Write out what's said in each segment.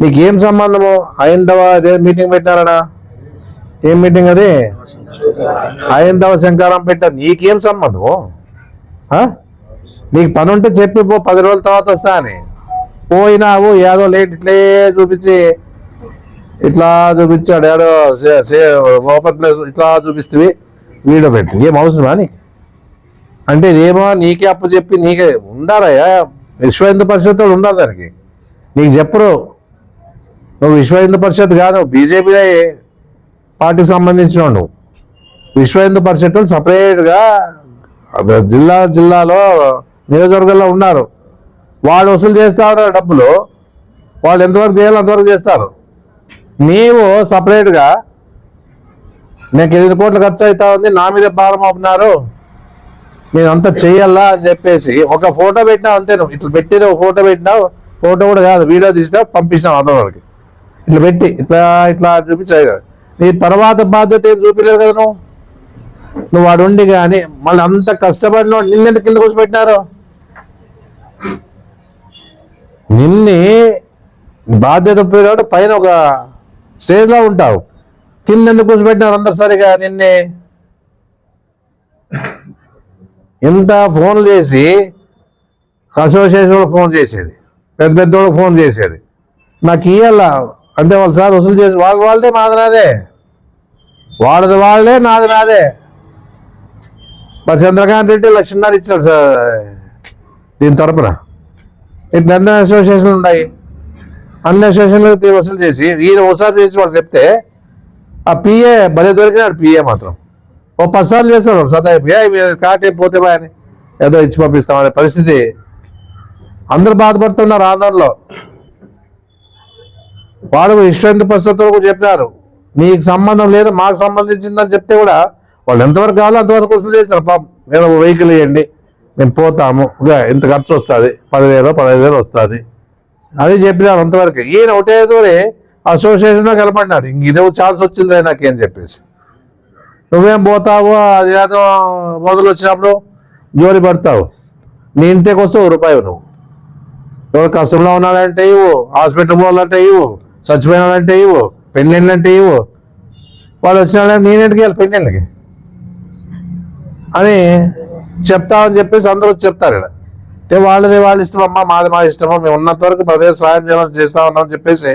నీకేం సంబంధము? హైందవ అదే మీటింగ్ పెట్టారడా ఏం మీటింగ్ అది? హైందవ శంకారం పెట్టారు. నీకేం సంబంధము? నీకు పని ఉంటే చెప్పి పో పది రోజుల తర్వాత వస్తా అని. పోయినావు ఏదో లేట్ ఇట్లే చూపించి ఇట్లా చూపించాడు. ఏడో సే- సే- ఓపెన్ ప్లేస్ ఇట్లా చూపిస్తే వీడియో పెట్టి. ఏం అవసరమా నీకు? అంటే ఇదేమో నీకే అప్పు చెప్పి నీకే ఉండాలయ్యా. విశ్వ హిందూ పరిషత్ ఉండాలి దానికి. నీకు చెప్పరు. నువ్వు విశ్వ హిందూ పరిషత్ కాదు బీజేపీ పార్టీకి సంబంధించిన నువ్వు. విశ్వ హిందూ పరిషత్ సపరేట్గా జిల్లా జిల్లాలో నియోజకవర్గంలో ఉన్నారు. వాళ్ళు వసూలు చేస్తా ఉన్నారు డబ్బులు. వాళ్ళు ఎంతవరకు చేయాలో అంతవరకు చేస్తారు. నీవు సపరేట్గా నాకు ఎనిమిది కోట్లు ఖర్చు అవుతా ఉంది నా మీద భారం అవుతున్నారు నేను అంతా చెయ్యాలా అని చెప్పేసి ఒక ఫోటో పెట్టినావు అంతే నువ్వు. ఇట్లా పెట్టేది ఒక ఫోటో పెట్టినావు ఫోటో కూడా కాదు వీడియో తీసినావు పంపించినావు అతను వాళ్ళకి. ఇట్లా పెట్టి ఇట్లా ఇట్లా చూపించాడు నీ తర్వాత బాధ్యత ఏం చూపించలేదు కదా నువ్వు? నువ్వు వాడు ఉండి కానీ మళ్ళీ అంత కష్టపడిన నిన్నెందుకు కింద కూర్చోబెట్టినారు? నిన్ని బాధ్యత పోయినప్పుడు పైన ఒక స్టేజ్లో ఉంటావు. కింద ఎందుకు కూర్చోబెట్టినారు అందరు సరిగా నిన్నే? ఇంత ఫోన్లు చేసి అసోసియేషన్ ఫోన్ చేసేది పెద్ద పెద్దోళ్ళకి ఫోన్ చేసేది. నాకు ఇయ్యాల అంటే వాళ్ళు సార్ వసూలు చేసి వాళ్ళ వాళ్ళదే మాది నాదే. వాళ్ళది వాళ్ళే నాది నాదే. మా చంద్రకాంత్ రెడ్డి లక్షన్నర ఇచ్చాడు సార్. దీని తరపున. ఇట్లా అన్ని అసోసియేషన్లు ఉన్నాయి. అన్ని అసోసియేషన్లు వసూలు చేసి ఈయన ఒకసారి చేసి వాళ్ళు చెప్తే ఆ పిఏ భలే దొరికినాడు పిఏ మాత్రం. ఓ పది సార్లు చేస్తారు వాళ్ళు ఏ కాటే పోతే బా అని. ఏదో ఇచ్చి పంపిస్తాం అనే పరిస్థితి. అందరు బాధపడుతున్నారు ఆందోళనలో. వాడు విశ్వంత పరిస్థితులు కూడా చెప్పినారు. నీకు సంబంధం లేదు మాకు సంబంధించిందని చెప్తే కూడా వాళ్ళు ఎంతవరకు కావాలో అంతవరకు వసూలు చేశారు పాపం ఏదో వెహికల్ ఇవ్వండి మేము పోతాము. ఇంత ఖర్చు వస్తుంది? పదివేలు పదహైదు వేలు వస్తుంది. అది చెప్పినారు అంతవరకు. ఈయన ఒకటే దూరే అసోసియేషన్లో కలపడినాడు ఇంక ఇదే ఛాన్స్ వచ్చింది నాకేం చెప్పేసి. నువ్వేం పోతావు అది ఏదో మొదలు వచ్చినప్పుడు జోలి పడతావు. నీ ఇంటికి వస్తే ఒక రూపాయి నువ్వు. ఎవరు కష్టంలో ఉన్నాడంటే ఇవ్వు హాస్పిటల్ పోవాలంటే ఇవ్వు. చచ్చిపోయినాడంటే ఇవ్వు పెళ్ళిళ్ళు అంటే ఇవ్వు. వాళ్ళు వచ్చిన నేనేంటికి వెళ్ళి పెళ్ళిళ్ళకి? అని చెప్తామని చెప్పేసి అందరూ చెప్తారు ఇక్కడ. అంటే వాళ్ళది వాళ్ళ ఇష్టం అమ్మా మాది మా ఇష్టమో మేము ఉన్నంత వరకు ప్రదేశ సాయం చేయాలని చేస్తా ఉన్నామని చెప్పేసి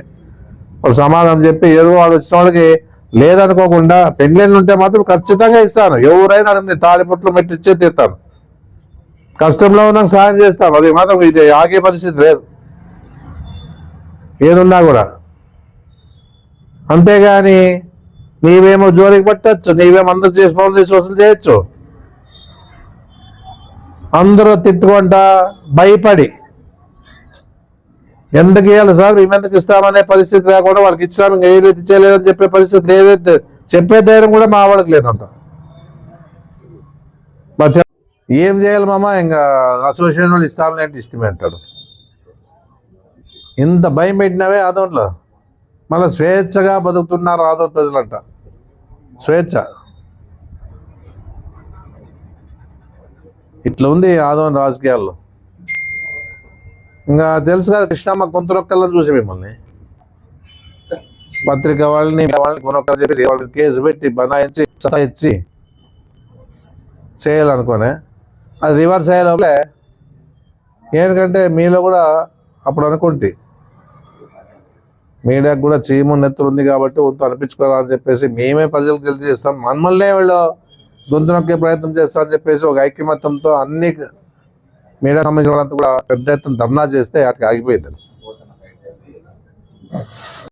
వాళ్ళు సమాధానం చెప్పి ఏదో వాళ్ళు వచ్చిన వాళ్ళకి లేదనుకోకుండా పెళ్ళిళ్ళు ఉంటే మాత్రం ఖచ్చితంగా ఇస్తాను. ఎవరైనా అడిగింది తాళిపొట్లు మెట్టి ఇచ్చే తీస్తాను కష్టంలో ఉన్నాక సాయం చేస్తాను. అది మాత్రం ఇది ఆగే పరిస్థితి లేదు. ఏదున్నా కూడా. అంతేగాని నీవేమో జోలికి పట్టచ్చు నీవేమో అందరు చేసి ఫోన్ చేసి వసూలు చేయొచ్చు. అందరూ తిట్టుకుంటా భయపడి ఎందుకు ఇవ్వాలి సార్? మేము ఎందుకు ఇస్తామనే పరిస్థితి లేకుండా వాళ్ళకి ఇచ్చాను ఏదైతే ఏది ఇచ్చేయలేదని చెప్పే పరిస్థితి ఏదైతే చెప్పే ధైర్యం కూడా మా వాళ్ళకి లేదంత మా ఏం చేయాలి మామ? ఇంకా అసోసియేషన్ వాళ్ళు ఇస్తామని అంటే ఇష్టమే అంటాడు. ఇంత భయం పెట్టినవే ఆదంలో మళ్ళీ స్వేచ్ఛగా బతుకుతున్నారు ఆదో ప్రజలంట. స్వేచ్ఛ. ఇట్లా ఉంది ఆదం రాజకీయాల్లో. ఇంకా తెలుసు కదా కృష్ణమ్మ కొంతరొక్కళ్ళని చూసి మిమ్మల్ని. పత్రిక వాళ్ళని వాళ్ళని కొనొక్కలు చెప్పేసి వాళ్ళకి కేసు పెట్టి బనాయించి సతాయించి చేయాలనుకోనే. అది రివర్స్ అయ్యే లోపలే ఎందుకంటే మీలో కూడా అప్పుడు అనుకుంటే. మీడియాకు కూడా చీము నెత్తలు ఉంది కాబట్టి వంతు అనిపించుకోవాలని చెప్పేసి మేమే ప్రజలకు తెలియజేస్తాం. మమ్మల్నే వీళ్ళు గొంతు నొక్కే ప్రయత్నం చేస్తామని చెప్పేసి ఒక ఐక్యమత్యంతో అన్ని మీడియా సంబంధించిన వాళ్ళంతా కూడా పెద్ద ఎత్తున ధర్నా చేస్తే వాటికి ఆగిపోయింది